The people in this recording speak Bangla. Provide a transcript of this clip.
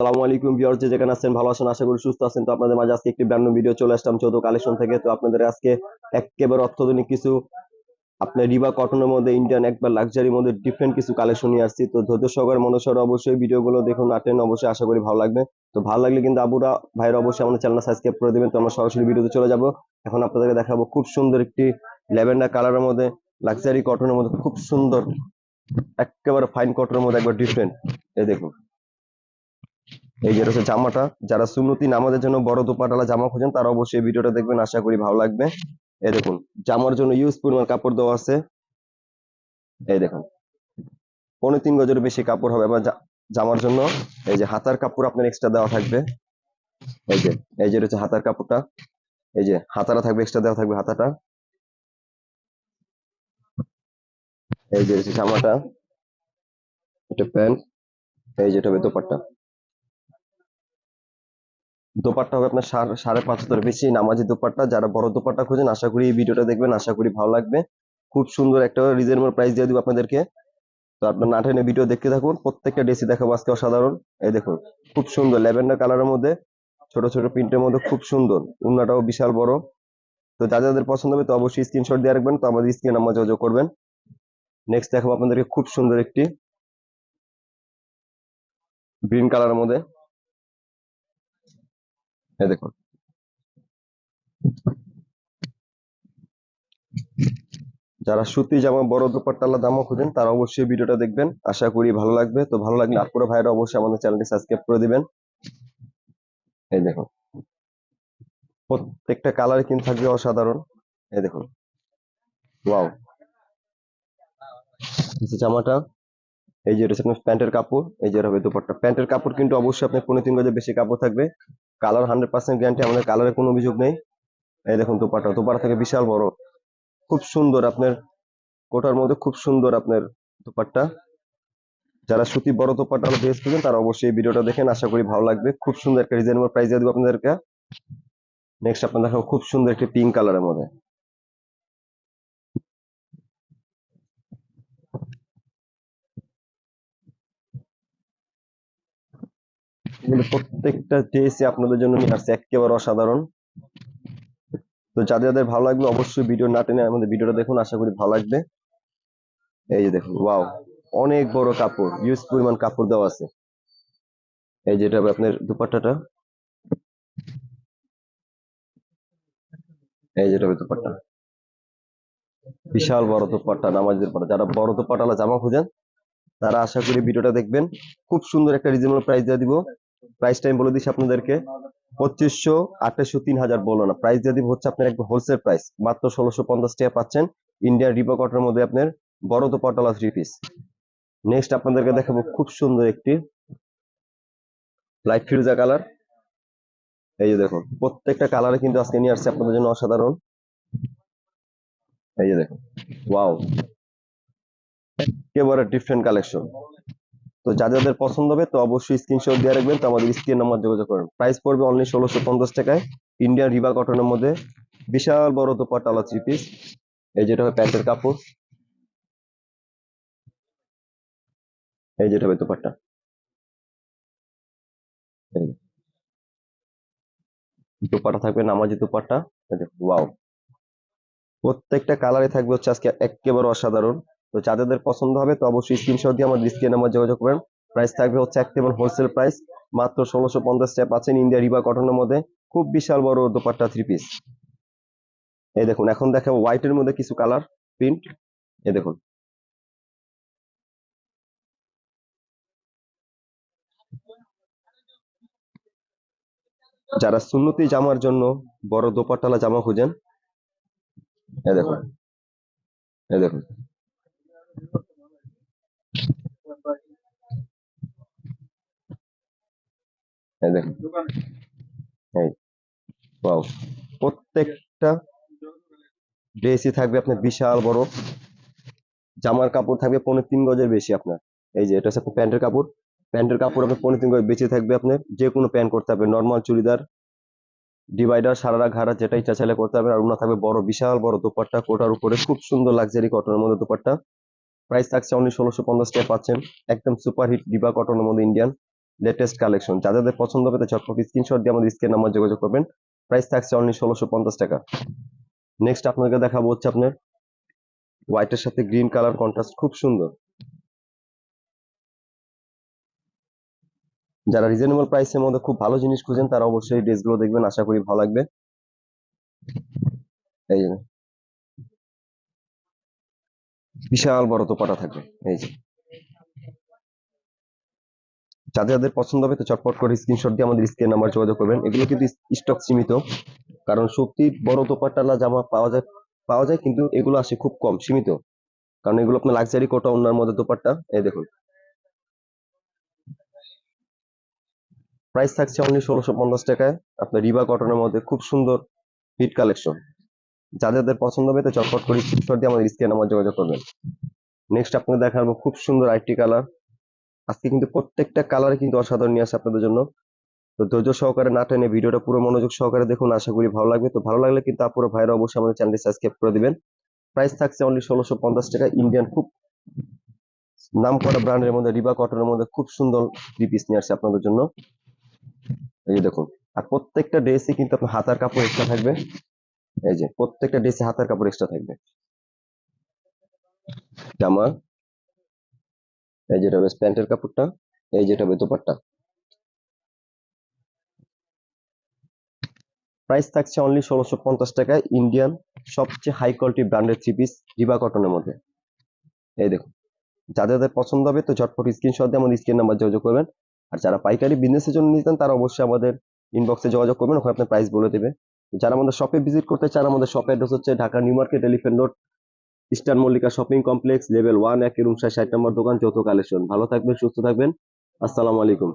আসসালামু আলাইকুম ভিউয়ার্স, যে যেখানে আছেন, ভালো আছেন, আশা করি সুস্থ আছেন। তো আপনাদের মাঝে আজকে একটি ব্র্যান্ড ভিডিও চলে আসলাম চৌদ্দ কালেকশন থেকে। তো আপনাদের আজকে একেবারে অত্যাধুনিক কিছু, আপনার রিবা কটনের মধ্যে ইন্ডিয়ান একবার লাক্সারির মধ্যে ডিফারেন্ট কিছু কালেকশন নিয়ে আসছি। তো ধৈর্য সহকারে মনোসর অবশ্যই ভিডিওগুলো দেখুন আটেন অবশ্যই আশা করি ভালো লাগবে। তো ভালো লাগলে কিন্তু আবুরা ভাইরা অবশ্যই আমাদের চ্যানেল সাবস্ক্রাইব করে দেবেন। তো আমরা সরাসরি ভিডিওতে চলে যাব। এখন আপনাদেরকে দেখাবো খুব সুন্দর একটি ল্যাভেন্ডার কালারের মধ্যে লাক্সারি কটনের মধ্যে খুব সুন্দর, একেবারে ফাইন কটনের মধ্যে একবার ডিফারেন্ট এই দেখুন। এই যে হচ্ছে জামাটা, যারা সুন্নতি নামাজের জন্য বড় দোপাটালা জামা খোঁজেন, তারা অবশ্যই ভিডিওটা দেখবেন, আশা করি ভালো লাগবে। এই দেখুন, জামার জন্য ইউজ পরিমাণ কাপড় দেওয়া আছে। এই দেখুন পনেরো তিন গজের বেশি কাপড় হবে বা জামার জন্য। এই যে হাতার কাপড় আপনার এক্সট্রা দেওয়া থাকবে। এই যে এই যে হচ্ছে হাতার কাপড়টা। এই যে হাতাটা থাকবে এক্সট্রা দেওয়া থাকবে হাতাটা। এই যে জামাটা। এটা প্যান্ট। এই যেটা হবে দোপাট্টা। দোপাট্টা হবে আপনার সাড়ে- সাড়ে পাঁচ হাজার বেশি নামাজি দোপাট্টা। যারা বড় দোপাট্টা খোঁজেন, আশা করি এই ভিডিওটা দেখবেন, আশা করি ভালো লাগবে। খুব সুন্দর একটা রিজনেবল প্রাইস দিয়ে দিব আপনাদেরকে। তো আপনার না টেনে ভিডিও দেখতে থাকুন, প্রত্যেকটা ড্রেসই দেখাবো আজকে অসাধারণ। এই দেখুন, খুব সুন্দর ল্যাভেন্ডার কালারের মধ্যে, ছোট ছোট প্রিন্টের মধ্যে খুব সুন্দর, উন্নাটাও বিশাল বড়। তো যা যাদের পছন্দ হবে তো অবশ্যই স্ক্রিনশট দিয়ে রাখবেন, তো আমাদের স্ক্রিন নাম্বার যোগাযোগ করবেন। নেক্সট দেখাবো আপনাদেরকে খুব সুন্দর একটি গ্রিন কালারের মধ্যে। দেখুন। যারা সুতি জামা, বড় দুপাট্টালা দামও খুঁজেন, তারা অবশ্যই ভিডিওটা দেখবেন। আশা করি ভালো লাগবে। তো ভালো লাগলে আপুরা ভাইরা অবশ্যই আমাদের চ্যানেলটি সাবস্ক্রাইব করে দিবেন। এই দেখুন। প্রত্যেকটা কালার কিন্তু থাকবে অসাধারণ। এই দেখুন। ওয়াও। জামাটা। এই যে এটা প্যান্টের কাপড়। এই যে হবে দুপাট্টা। প্যান্টের কাপড় কিন্তু অবশ্যই আপনার পনেরো তিন গজের বেশি কাপড় থাকবে। কালার হান্ড্রেড পার্সেন্ট গ্যারান্টি আমাদের কালারের কোনো অভিযোগ নেই। এই দেখুন দুপাট্টা তোপাটা থেকে বিশাল বড়। খুব সুন্দর আপনার, কোটার মধ্যে খুব সুন্দর আপনার দুপাট্টা। যারা সুতি বড় দোপাট্টা ড্রেস করবেন তারা অবশ্যই এই ভিডিওটা দেখেন, আশা করি ভালো লাগবে। খুব সুন্দর একটা রিজনেবল প্রাইস দিয়ে দেবো আপনাদেরকে। নেক্সট আপনার দেখাবো খুব সুন্দর একটি পিঙ্ক কালারের মধ্যে। এগুলো প্রত্যেকটা ড্রেসই আপনাদের জন্য নিয়ে আসছে, একেবারে অসাধারণ। তো যাদের যাদের ভালো লাগবে অবশ্যই ভিডিও না টেনে আমাদের ভিডিওটা দেখুন, আশা করি ভালো লাগবে। এই যে দেখুন ওয়াও অনেক বড় কাপড় ইউজ পরিমাণ কাপড় দেওয়া আছে। এই যেটা আপনার দুপাট্টাটা। এই যেটা দুপাট্টা। বিশাল বড় দুপাট্টা নামাজের পাটা যারা বড় দুপাট্টালা জামা খুঁজেন, তারা আশা করি ভিডিওটা দেখবেন। খুব সুন্দর একটা রিজনেবল প্রাইস দিয়ে দিব। প্রাইস টাইম বলে দিচ্ছি আপনাদেরকে। পঁচিশশো আঠাশশো তিন হাজার বলো না। প্রাইস দিয়ে দিব হচ্ছে আপনার একদম হোলসেল প্রাইস মাত্র ষোলোশো পঞ্চাশ টাকা পাচ্ছেন ইন্ডিয়ান রিপো মধ্যে আপনার বড় দুপাট্টালা থ্রি পিস নেক্সট আপনাদেরকে দেখাবো খুব সুন্দর একটি লাইট ফিরোজা কালার এই যে দেখুন, প্রত্যেকটা কালারে কিন্তু আজকে নিয়ে আসছে আপনাদের জন্য অসাধারণ। এই যে দেখুন ওয়াও একেবারে ডিফারেন্ট কালেকশন তো যাদের যাদের পছন্দ হবে, তো অবশ্যই স্ক্রিনশট দিয়ে রাখবেন। তো আমাদের স্ক্রিন নাম্বার যোগাযোগ করেন। প্রাইস পড়বে অনলি ষোলোশো পঞ্চাশ টাকায়। ইন্ডিয়ান রিবা কটনের মধ্যে বিশাল বড় দোপাট্টালা থ্রি পিস এই যেটা হবে প্যান্টের কাপড়। এই যেটা হবে দোপাট্টা। এই থাকবে নামাজি ওয়াও প্রত্যেকটা কালারে থাকবে হচ্ছে আজকে একেবারে অসাধারণ। তো যাদের পছন্দ হবে তো অবশ্যই স্ক্রিনশট দিয়ে আমাদের স্ক্রিন নাম্বার যোগাযোগ করবেন। প্রাইস থাকবে হচ্ছে একেবারে হোলসেল প্রাইস মাত্র ষোলোশো পঞ্চাশ টাকা পাচ্ছেন ইন্ডিয়া রিবা কটনের মধ্যে। খুব বিশাল বড় দোপাট্টা থ্রি পিস এই দেখুন, এখন দেখাবো হোয়াইটের মধ্যে কিছু কালার প্রিন্ট এই দেখুন। যারা সুন্নতি জামার জন্য বড় দোপাট্টালা জামা খুঁজেন, এই দেখুন। এই দেখুন এই দেখুন এই ওয়াও প্রত্যেকটা ড্রেসই থাকবে আপনার বিশাল বড়। জামার কাপড় থাকবে পনেরো তিন গজের বেশি আপনার। এই যে, এটা হচ্ছে আপনার প্যান্টের কাপড়। প্যান্টের কাপড় আপনার পনেরো তিন গজ বেশি থাকবে আপনার। যে কোনো প্যান্ট করতে হবে নর্মাল চুড়িদার ডিভাইডার সারারা, ঘাড়া যেটা ইচ্ছা চাইলে করতে হবে। আর ওনা থাকবে বড়, বিশাল বড় দোপাট্টা, কোটার উপরে। খুব সুন্দর লাক্সারি কটনের মধ্যে দোপাট্টা। প্রাইস থাকছে অনলি ষোলোশো পঞ্চাশ টাকা পাচ্ছেন। একদম সুপার হিট ডিবা কটনের মধ্যে ইন্ডিয়ান লেটেস্ট কালেকশন যা যাদের পছন্দ হবে তাদের চটপট স্ক্রিনশট দিয়ে আমাদের স্ক্রিন নাম্বার যোগাযোগ করবেন। প্রাইস থাকছে অনলি ষোলোশো পঞ্চাশ টাকা। নেক্সট আপনাকে দেখাবো হচ্ছে আপনার হোয়াইটের সাথে গ্রিন কালার কন্ট্রাস্ট খুব সুন্দর। যারা রিজনেবল প্রাইসের মধ্যে খুব ভালো জিনিস খুঁজেন, তারা অবশ্যই ড্রেসগুলো দেখবেন। আশা করি ভালো লাগবে। এই বিশাল বড় দোপাটা থাকবে, এই যে। যাদের যাদের পছন্দ হবে তো চটপট করে স্ক্রিনশট দিয়ে আমাদের স্ক্রিন নাম্বার যোগাযোগ করবেন। এগুলো কিন্তু স্টক সীমিত, কারণ সত্যি বড় দোপাট্টালা জামা পাওয়া যায় পাওয়া যায় কিন্তু এগুলো আসে খুব কম, সীমিত। কারণ এগুলো আপনার লাক্সারি কোটা অন্যার মধ্যে দোপাট্টা, এই দেখুন। প্রাইস থাকছে অনলি ষোলোশো পঞ্চাশ টাকায়। আপনার রিবা কটনের মধ্যে খুব সুন্দর হিট কালেকশন যাদের যাদের পছন্দ হবে তো চটপট করে স্ক্রিনশট দিয়ে আমাদের স্ক্রিন নাম্বার যোগাযোগ করবেন। নেক্সট আপনাদের দেখাবো খুব সুন্দর আইটি কালার আজকে কিন্তু প্রত্যেকটা কালারে কিন্তু অসাধারণ নিয়ে আসে আপনাদের জন্য। তো ধৈর্য সহকারে না টেনে ভিডিওটা পুরো মনোযোগ সহকারে দেখুন, আশা করি ভালো লাগবে। তো ভালো লাগলে কিন্তু আপুরো ভাইরা অবশ্যই আমাদের চ্যানেলটি সাবস্ক্রাইব করে দিবেন। প্রাইস থাকছে অনলি ষোলোশো পঞ্চাশ টাকা। ইন্ডিয়ান খুব নাম করা ব্র্যান্ডের মধ্যে রিবা কটনের মধ্যে খুব সুন্দর থ্রি পিস নিয়ে আসছে আপনাদের জন্য। এই দেখুন, আর প্রত্যেকটা ড্রেসে কিন্তু আপনার হাতার কাপড় এক্সট্রা থাকবে। এই যে, প্রত্যেকটা ড্রেসে হাতার কাপড় এক্সট্রা থাকবে। জামা, এই যেটা হবে প্যান্টের কাপড়টা, এই যেটা হবে দোপাট্টা। প্রাইস থাকছে অনলি ষোলোশো পঞ্চাশ টাকায় ইন্ডিয়ান সবচেয়ে হাই কোয়ালিটি ব্র্যান্ডের থ্রি পিস রিবা কটনের মধ্যে। এই দেখুন, যাদের যাদের পছন্দ হবে তো ঝটপট স্ক্রিনশট দিয়ে আমাদের স্ক্রিন নাম্বার যোগাযোগ করবেন। আর যারা পাইকারি বিজনেসের জন্য নিতেন তারা অবশ্যই আমাদের ইনবক্সে যোগাযোগ করবেন, ওখানে আপনার প্রাইস বলে দেবে। যারা আমাদের শপে ভিজিট করতে চান, আমাদের শপের অ্যাড্রেস হচ্ছে Dhaka new market, elephant road, eastern Mallika shopping complex level one এক রুম ষাট নম্বর দোকান, যৌথ কালেকশন ভালো থাকবেন, সুস্থ থাকবেন। আসসালামু আলাইকুম।